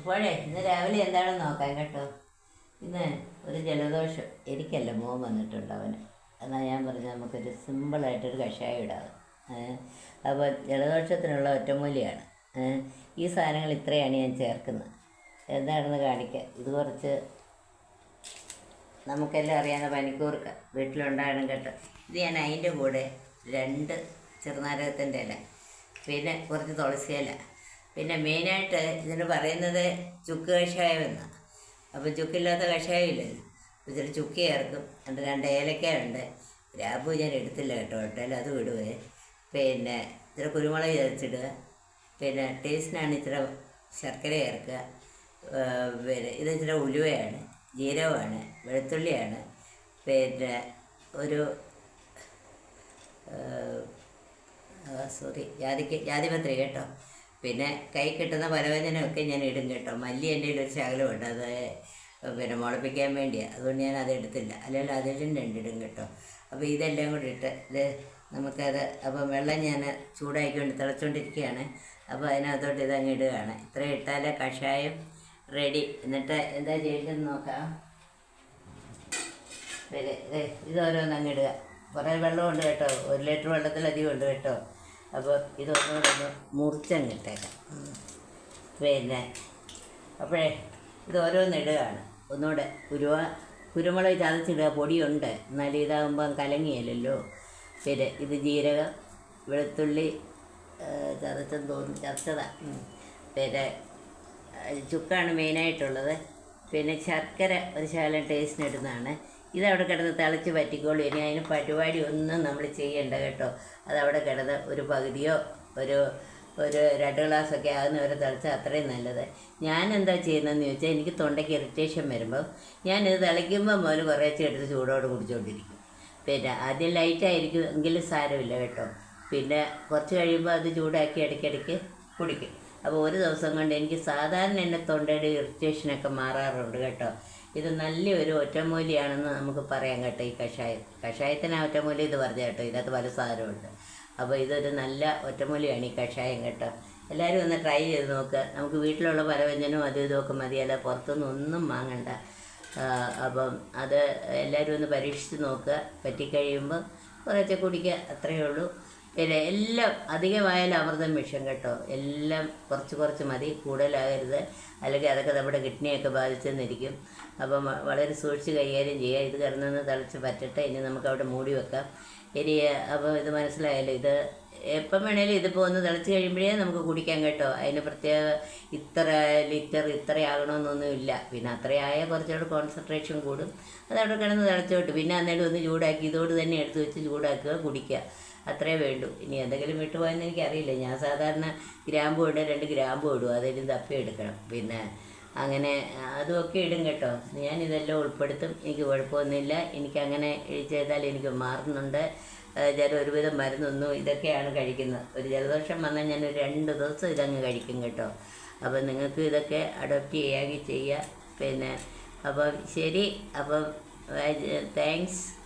അപ്പോഴേ ഇന്ന് രാവിലെ എന്താണെന്ന് നോക്കാം കേട്ടോ. ഇന്ന് ഒരു ജലദോഷം. എനിക്കല്ല മോൻ വന്നിട്ടുണ്ട് അവന്. എന്നാൽ ഞാൻ പറഞ്ഞു നമുക്കൊരു സിമ്പിളായിട്ടൊരു കഷായം ഇടാം. അപ്പോൾ ജലദോഷത്തിനുള്ള ഒറ്റമൂലിയാണ്. ഈ സാധനങ്ങൾ ഇത്രയാണ് ഞാൻ ചേർക്കുന്നത്. എന്താണെന്ന് കാണിക്കുക ഇത് കുറച്ച് നമുക്കെല്ലാം അറിയാവുന്ന പനിക്കൂർക്ക വീട്ടിലുണ്ടാകണം കേട്ടോ. ഇത് ഞാൻ അതിന്റെ കൂടെ രണ്ട് ചെറുനാരകത്തിന്റെ ഇല. പിന്നെ കുറച്ച് തുളസി പിന്നെ മെയിനായിട്ട് ഇതിന് പറയുന്നത് ചുക്ക് കഷായം എന്നാണ് അപ്പോൾ ചുക്കില്ലാത്ത കഷായം ഇല്ലല്ലോ ഇതിൽ ഇച്ചിരി ചുക്ക് ചേർക്കും. രണ്ട് രണ്ട് ഏലക്കയുണ്ട്. ഗ്രാമ്പൂ ഞാൻ എടുത്തില്ല കേട്ടോ. കേട്ടാൽ അത് വിടുവേ. പിന്നെ ഇച്ചിരി കുരുമുളക് ചേർത്തിടുക. പിന്നെ ടേസ്റ്റിനാണ് ഇത്ര ശർക്കര ചേർക്കുക. പിന്നെ ഇത് ഇച്ചിരി ഉലുവയാണ് ജീരകമാണ് വെളുത്തുള്ളിയാണ്. പിന്നെ ഒരു സോറി ജാതിക്ക് ജാതിപത്രി കേട്ടോ. പിന്നെ കൈ കിട്ടുന്ന പലവ്യഞ്ജനമൊക്കെ ഞാൻ ഇടും കേട്ടോ. മല്ലി എന്റെ ഒരു ശകലമുണ്ട്. അത് പിന്നെ മുളപ്പിക്കാൻ വേണ്ടിയാണ് അതുകൊണ്ട് ഞാൻ അത് എടുത്തില്ല. അല്ലെങ്കിൽ അതിലും രണ്ടിടും കേട്ടോ. അപ്പോൾ ഇതെല്ലാം കൂടി ഇട്ട് ഇത് നമുക്കത് അപ്പോൾ വെള്ളം ഞാൻ ചൂടാക്കിക്കൊണ്ട് തിളച്ചുകൊണ്ടിരിക്കുകയാണ് അപ്പോൾ അതിനകത്തോട്ട് ഇതങ്ങ് ഇടുകയാണ്. ഇത്ര ഇട്ടാലേ കഷായം റെഡി എന്നിട്ട് എന്താ ചെയ്യേണ്ടതെന്ന് നോക്കാം. ഇത് ഓരോന്നങ്ങ് ഇടുക. കുറേ വെള്ളമുണ്ട് കേട്ടോ. ഒരു ലിറ്റർ വെള്ളത്തിലധികം ഉണ്ട് കേട്ടോ. അപ്പോൾ ഇതൊന്നുകൂടെ ഒന്ന് മുറിച്ചങ്ങ് ഇട്ടേക്കാം. പിന്നെ അപ്പോഴേ ഇത് ഓരോന്ന് ഇടുകയാണ്. ഒന്നുകൂടെ കുരുവ കുരുമുളക് ചതച്ചിടുക പൊടിയുണ്ട്. എന്നാലും ഇതാകുമ്പം കലങ്ങിയല്ലോ പിന്നെ ഇത് ജീരകം വെളുത്തുള്ളി ചതച്ചെന്ന് തോന്നുന്നു ചതച്ചതാ. പിന്നെ ചുക്കാണ് മെയിനായിട്ടുള്ളത്. പിന്നെ ശർക്കര ഒരു ശകലം ടേസ്റ്റിന് ഇടുന്നതാണ്. ഇതവിടെ കിടന്ന് തിളച്ച് പറ്റിക്കോളൂ. ഇനി അതിന് പരിപാടി ഒന്നും നമ്മൾ ചെയ്യണ്ട കേട്ടോ. അതവിടെ കിടന്ന് ഒരു പകുതിയോ ഒരു ഒരു രണ്ട് ഗ്ലാസ്സൊക്കെ ആകുന്നവരെ തിളച്ചാൽ അത്രയും നല്ലത്. ഞാൻ എന്താ ചെയ്യുന്നതെന്ന് ചോദിച്ചാൽ എനിക്ക് തൊണ്ടയ്ക്ക് ഇറിറ്റേഷൻ വരുമ്പോൾ ഞാനിത് തിളയ്ക്കുമ്പോൾ മുതൽ കുറേശ്ശെ എടുത്ത് ചൂടോട് കുടിച്ചുകൊണ്ടിരിക്കും പിന്നെ ആദ്യം ലൈറ്റായിരിക്കും എങ്കിലും സാരമില്ല കേട്ടോ. പിന്നെ കുറച്ച് കഴിയുമ്പോൾ അത് ചൂടാക്കി ഇടയ്ക്കിടയ്ക്ക് കുടിക്കും. അപ്പോൾ ഒരു ദിവസം കൊണ്ട് എനിക്ക് സാധാരണ എന്റെ തൊണ്ടയുടെ ഇറിറ്റേഷനൊക്കെ മാറാറുണ്ട് കേട്ടോ. ഇത് നല്ലൊരു ഒറ്റമൂലിയാണെന്ന് നമുക്ക് പറയാം കേട്ടോ ഈ കഷായം. കഷായത്തിന് ആ ഒറ്റമൂലി ഇത് പറഞ്ഞു കേട്ടോ ഇതിനകത്ത് പല സാധനമുണ്ട്. അപ്പോൾ ഇതൊരു നല്ല ഒറ്റമൂലിയാണ് ഈ കഷായം കേട്ടോ. എല്ലാവരും ഒന്ന് ട്രൈ ചെയ്ത് നോക്കുക നമുക്ക് വീട്ടിലുള്ള പലവ്യഞ്ജനവും അതും ഇതുമൊക്കെ മതിയല്ല പുറത്തുനിന്ന് ഒന്നും വാങ്ങണ്ട. അപ്പം അത് എല്ലാവരും ഒന്ന് പരീക്ഷിച്ച് നോക്കുക പറ്റിക്കഴിയുമ്പോൾ കുറേശ്ശെ കുടിക്കുക അത്രയേ ഉള്ളൂ. പിന്നെ എല്ലാം അധികമായാലും അമൃതം വിഷം കേട്ടോ. എല്ലാം കുറച്ച് കുറച്ച് മതി കൂടുതലാകരുത്. അല്ലെങ്കിൽ അതൊക്കെ നമ്മുടെ കിഡ്നിയൊക്കെ ബാധിച്ചെന്നിരിക്കും. അപ്പം വളരെ സൂക്ഷിച്ച് കൈകാര്യം ചെയ്യുക. ഇത് കിടന്നു തിളച്ച് പറ്റട്ടെ. ഇനി നമുക്ക് അവിടെ മൂടി വെക്കാം. ഇനി അപ്പോൾ ഇത് മനസ്സിലായല്ലോ ഇത് എപ്പം വേണേലും ഇതിപ്പോൾ ഒന്ന് തിളച്ച് കഴിയുമ്പോഴേ നമുക്ക് കുടിക്കാൻ കേട്ടോ. അതിന് പ്രത്യേക ഇത്ര ലിറ്റർ ഇത്ര ആകണമെന്നൊന്നും പിന്നെ അത്രയായ കുറച്ചുകൂടെ കോൺസെൻട്രേഷൻ കൂടും. അതവിടെ കിടന്ന് തിളച്ചോട്ട് പിന്നെ അന്നേരം ഒന്ന് ചൂടാക്കി ഇതോട് തന്നെ എടുത്ത് വെച്ച് ചൂടാക്കുക കുടിക്കുക. അത്രേ വേണ്ടു. ഇനി എന്തെങ്കിലും വിട്ടുപോയെന്ന് എനിക്കറിയില്ല. ഞാൻ സാധാരണ ഗ്രാമ്പു ഇടുക രണ്ട് ഗ്രാമ്പു ഇടും. അതിന് തപ്പി എടുക്കണം. പിന്നെ അങ്ങനെ അതുമൊക്കെ ഇടും കേട്ടോ. ഞാൻ ഇതെല്ലാം ഉൾപ്പെടുത്തും. എനിക്ക് കുഴപ്പമൊന്നുമില്ല. എനിക്ക് അങ്ങനെ ചെയ്താൽ എനിക്ക് മാറുന്നുണ്ട്. ചില ഒരുവിധം മരുന്നൊന്നും ഇതൊക്കെയാണ് കഴിക്കുന്നത്. ഒരു ജലദോഷം വന്നാൽ ഞാൻ ഒരു രണ്ട് ദിവസം ഇതങ്ങ് കഴിക്കും കേട്ടോ. അപ്പം നിങ്ങൾക്ക് ഇതൊക്കെ അഡോപ്റ്റ് ചെയ്യാമെങ്കിൽ ചെയ്യുക പിന്നെ അപ്പം ശരി. അപ്പം താങ്ക്സ്.